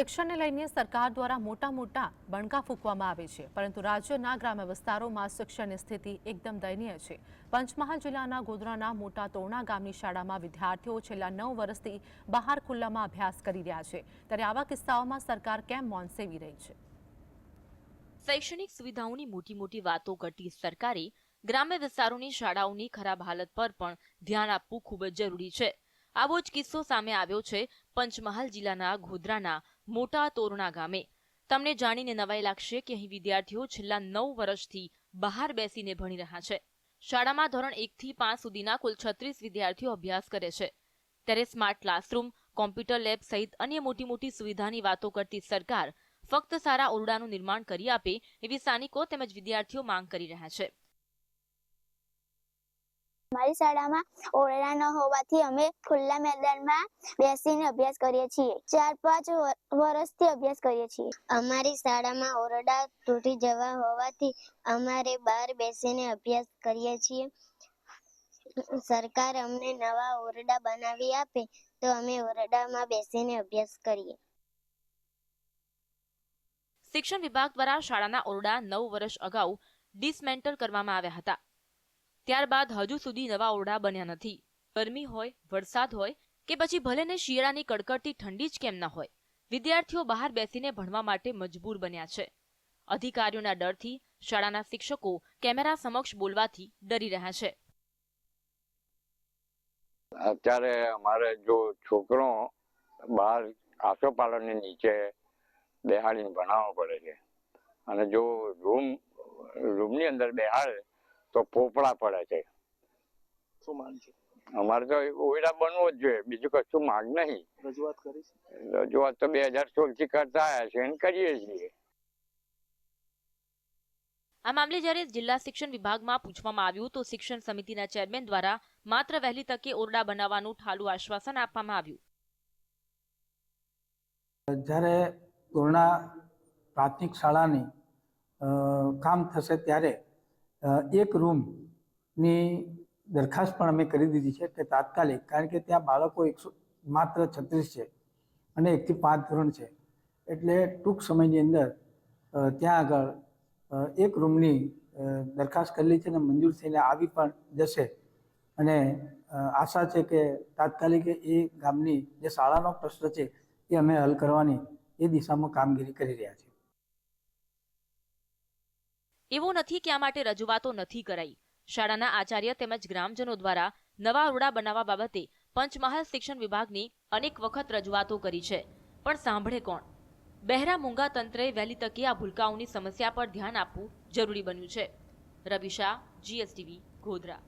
શિક્ષણને લઈને સરકાર દ્વારા મોટા મોટા બણકા ફૂંકવામાં આવે છે, પરંતુ રાજ્યના ગ્રામ્ય વિસ્તારોમાં શિક્ષણની સ્થિતિ એકદમ દયનીય છે. પંચમહાલ જિલ્લાના ગોધરાના મોટા તોરણા ગામની શાળામાં વિદ્યાર્થીઓ છેલ્લા નવ વર્ષથી બહાર ખુલ્લામાં અભ્યાસ કરી રહ્યા છે. ત્યારે આવા કિસ્સાઓમાં સરકાર કેમ મૌન સેવી રહી છે? શૈક્ષણિક સુવિધાઓની મોટી મોટી વાતો કરતી સરકારે ગ્રામ્ય વિસ્તારોની શાળાઓની ખરાબ હાલત પર પણ ધ્યાન આપવું ખૂબ જ જરૂરી છે. આવો જ કિસ્સો સામે આવ્યો છે પંચમહાલ જિલ્લાના ગોધરાના મોટા તોરણા ગામે. તમને જાણીને નવાઈ લાગશે કે અહીં વિદ્યાર્થીઓ છેલ્લા નવ વર્ષથી બહાર બેસીને ભણી રહ્યા છે. શાળામાં ધોરણ એકથી પાંચ સુધીના કુલ છત્રીસ વિદ્યાર્થીઓ અભ્યાસ કરે છે. ત્યારે સ્માર્ટ ક્લાસરૂમ, કોમ્પ્યુટર લેબ સહિત અન્ય મોટી મોટી સુવિધાની વાતો કરતી સરકાર ફક્ત સારા ઓરડાનું નિર્માણ કરી આપે એવી સ્થાનિકો તેમજ વિદ્યાર્થીઓ માંગ કરી રહ્યા છે. અમારી શાળામાં ઓરડા ન હોવાથી અમે ખુલ્લા મેદાનમાં બેસીને અભ્યાસ કરીએ છીએ. ચાર પાંચ વર્ષથી અભ્યાસ કરીએ છીએ. અમારી શાળામાં ઓરડા તૂટી જવા હોવાથી અમારે બહાર બેસીને અભ્યાસ કરીએ છીએ. સરકાર અમને નવા ઓરડા બનાવી આપે તો અમે ઓરડામાં બેસીને અભ્યાસ કરીએ. શિક્ષણ વિભાગ દ્વારા શાળાના ઓરડા નવ વર્ષ અગાઉ ડિસમેન્ટલ કરવામાં આવ્યા હતા. ત્યારબાદ હજુ સુધી નવા ઓરડા બન્યા નથી. ગરમી હોય, વરસાદ હોય કે પછી ભલે ને શિયાળાની કડકડતી ઠંડી જ કેમ ના હોય, વિદ્યાર્થીઓ બહાર બેસીને ભણવા માટે મજબૂર બન્યા છે. અધિકારીઓના ડરથી શાળાના શિક્ષકો કેમેરા સમક્ષ બોલવાથી ડરી રહ્યા છે. અત્યારે અમારે જો છોકરો બહાર આસોપાલવની નીચે બેહાડીને ભણાવવો પડે છે. અને જો રૂમ, રૂમની અંદર બેહાડે તો પોપડા પડે છે. શું માંગ છે? અમારે તો ઓયડા બનવો જ જોઈએ. બીજું કશું માંગ નહીં. રજૂઆત કરી રજૂઆત તો બે હજાર સોળથી કરતા આવ્યા છે. અને કરીએ છીએ. આ મામલે જ્યારે જિલ્લા શિક્ષણ વિભાગમાં પૂછવામાં આવ્યું તો શિક્ષણ સમિતિના ચેરમેન દ્વારા માત્ર વહેલી તકે ઓરડા બનાવવાનું ઠાલુ આશ્વાસન આપવામાં આવ્યું. જ્યારે ઓરડા પ્રાથમિક શાળાની અ, કામ થશે ત્યારે એક રૂમની દરખાસ્ત પણ અમે કરી દીધી છે કે તાત્કાલિક, કારણ કે ત્યાં બાળકો એકસો, માત્ર છત્રીસ છે અને એકથી પાંચ ધોરણ છે. એટલે ટૂંક સમયની અંદર ત્યાં આગળ એક રૂમની દરખાસ્ત કરેલી છે અને મંજૂર થઈને આવી પણ જશે. અને આશા છે કે તાત્કાલિક એ ગામની જે શાળાનો પ્રશ્ન છે એ અમે હલ કરવાની એ દિશામાં કામગીરી કરી રહ્યા છીએ. એવું નથી કે આ માટે રજૂઆતો નથી કરાઈ. શાળાના આચાર્ય તેમજ ગ્રામજનો દ્વારા નવા ઓરડા બનાવવા બાબતે પંચમહાલ શિક્ષણ વિભાગની અનેક વખત રજૂઆતો કરી છે. પણ સાંભળે કોણ? બહેરા મૂંગા તંત્રએ વહેલી તકે આ ભૂલકાઓની સમસ્યા પર ધ્યાન આપવું જરૂરી બન્યું છે. રવિશા જીએસટીવી, ગોધરા.